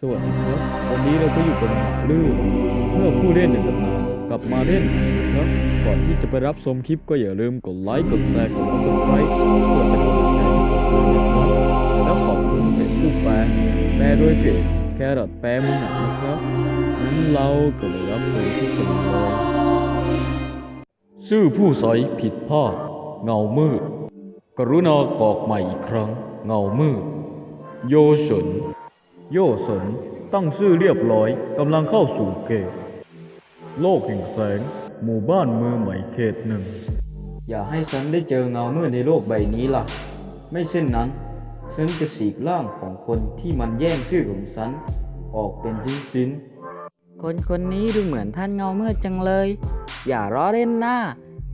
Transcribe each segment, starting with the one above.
สวัสดีครับวันนี้เราก็อยู่กันหมาลื่นเมื่อผู้เล่นหนึ่งตำนานกลับมาเล่นนะครับก่อนที่จะไปรับชมคลิปก็อย่าลืมกดไลค์กดแชร์กดติดตามเพื่อเป็นกำลังใจให้กับเรานะครับแล้วขอบคุณเพจผู้แปลแปลโดยเพจแครอทแปลมือหนังนะครับงั้นเราก็เลยรับชมคลิปกันเลยชื่อผู้ใสผิดพลาดเงามืด กรุณากรอกใหม่อีกครั้ง เงามืด โยสน โยสนตั้งชื่อเรียบร้อยกำลังเข้าสู่เกตโลกแห่งแสง หมู่บ้านมือใหม่เขตหนึ่ง อย่าให้ฉันได้เจอเงามืดในโลกใบนี้ล่ะ ไม่เช่นนั้น ฉันจะฉีกร่างของคนที่มันแย่งชื่อของฉัน ออกเป็นชิ้นคนคนนี้ดูเหมือนท่านเงามืดจังเลย อย่าล้อเล่นหน้า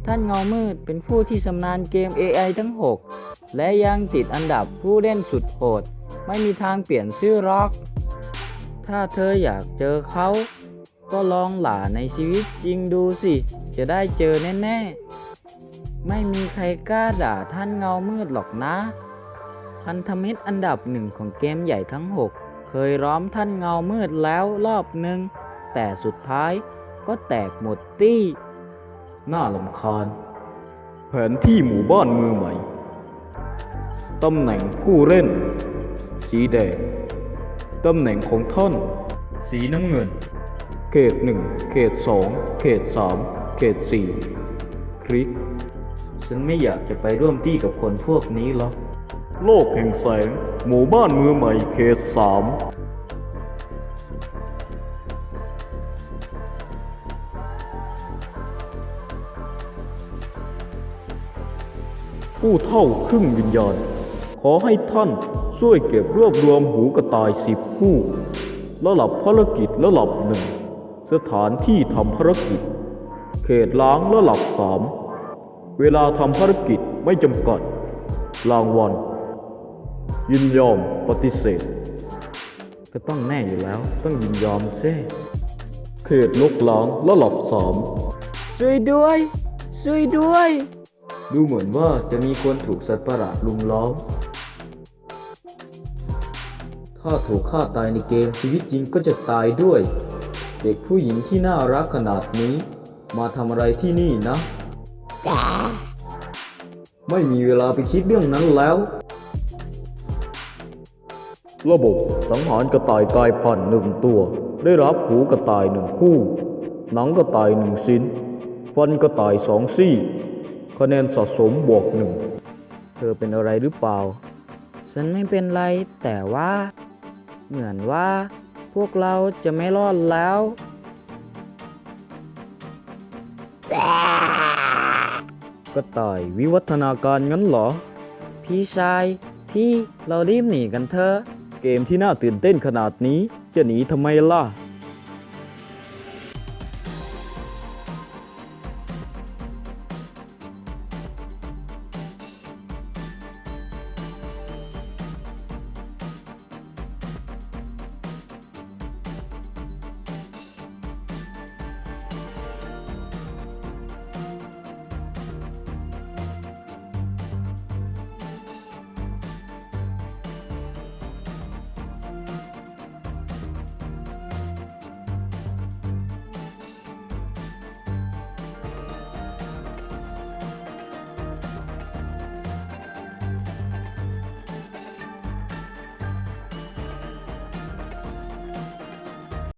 ท่านเงามืดเป็นผู้ที่ชำนาญเกม AI ทั้ง 6 และยังติดอันดับผู้เล่นสุดโหด ไม่มีทางเปลี่ยนชื่อหรอก ถ้าเธออยากเจอเขา ก็ลองหล่าในชีวิตจริงดูสิ จะได้เจอแน่ๆ ไม่มีใครกล้าด่าท่านเงามืดหรอกนะ พันธมิตรอันดับหนึ่งของเกมใหญ่ทั้ง 6 เคยล้อมท่านเงามืดแล้วรอบหนึ่ง แต่สุดท้ายก็แตกหมดตี้ น่าลำคาญ แผนที่หมู่บ้านมือใหม่ ตำแหน่งผู้เล่น สีแดง ตำแหน่งของท่าน สีน้ำเงิน เขตหนึ่งเขตสองเขตสามเขตสี่คลิกๆฉันไม่อยากจะไปร่วมที่กับคนพวกนี้หรอก โลกแห่งแสง หมู่บ้านมือใหม่เขตสามผู้เท่าครึ่งวิญญาณ ขอให้ท่านช่วยเก็บรวบรวมหูกระต่ายสิบคู่ระดับภารกิจระดับหนึ่งสถานที่ทำภารกิจ เขตล้างระดับสามเวลาทำภารกิจไม่จำกัดรางวัลยินยอมปฏิเสธ ก็ต้องแน่อยู่แล้วต้องยินยอมเซ่เขตลกล้างระดับสามช่วยด้วยช่วยด้วย ดูเหมือนว่าจะมีคนถูกสัตว์ประหลาดลุมล้อม ถ้าถูกฆ่าตายในเกมชีวิตจริงก็จะตายด้วย เด็กผู้หญิงที่น่ารักขนาดนี้ มาทำอะไรที่นี่นะ ไม่มีเวลาไปคิดเรื่องนั้นแล้ว ระบบสังหารกระต่ายกายพันหนึ่งตัว ได้รับหูกระต่ายหนึ่งคู่ หนังกระต่ายหนึ่งสิ้น ฟันกระต่ายสองซี่ คะแนนสะสมบวกหนึ่ง เธอเป็นอะไรหรือเปล่า ฉันไม่เป็นไรแต่ว่า เหมือนว่า พวกเราจะไม่รอดแล้ว ก็ต่ายวิวัฒนาการงั้นเหรอ พี่ชาย พี่เรารีบหนีกันเถอะ เกมที่น่าตื่นเต้นขนาดนี้จะหนีทำไมล่ะ